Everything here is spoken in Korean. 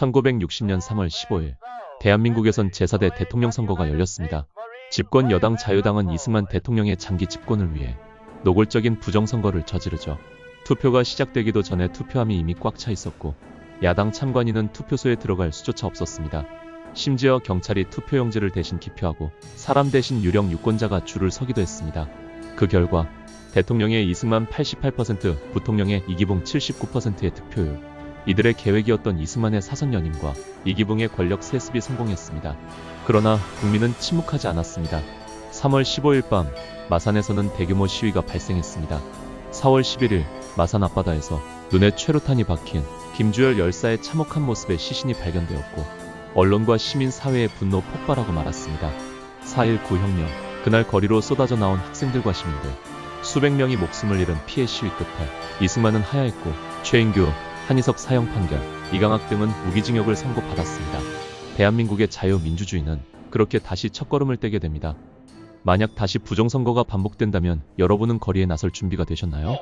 1960년 3월 15일 대한민국에선 제4대 대통령 선거가 열렸습니다. 집권 여당 자유당은 이승만 대통령의 장기 집권을 위해 노골적인 부정선거를 저지르죠. 투표가 시작되기도 전에 투표함이 이미 꽉 차 있었고 야당 참관인은 투표소에 들어갈 수조차 없었습니다. 심지어 경찰이 투표용지를 대신 기표하고 사람 대신 유령 유권자가 줄을 서기도 했습니다. 그 결과 대통령의 이승만 88%, 부통령의 이기붕 79%의 득표율, 이들의 계획이었던 이승만의 사선 연임과 이기붕의 권력 세습이 성공했습니다. 그러나 국민은 침묵하지 않았습니다. 3월 15일 밤 마산에서는 대규모 시위가 발생했습니다. 4월 11일 마산 앞바다에서 눈에 최루탄이 박힌 김주열 열사의 참혹한 모습의 시신이 발견되었고 언론과 시민 사회의 분노 폭발하고 말았습니다. 4.19 혁명 그날 거리로 쏟아져 나온 학생들과 시민들 수백 명이 목숨을 잃은 피해 시위 끝에 이승만은 하야했고 최인규, 한희석 사형 판결, 이강학 등은 무기징역을 선고받았습니다. 대한민국의 자유민주주의는 그렇게 다시 첫걸음을 떼게 됩니다. 만약 다시 부정선거가 반복된다면 여러분은 거리에 나설 준비가 되셨나요?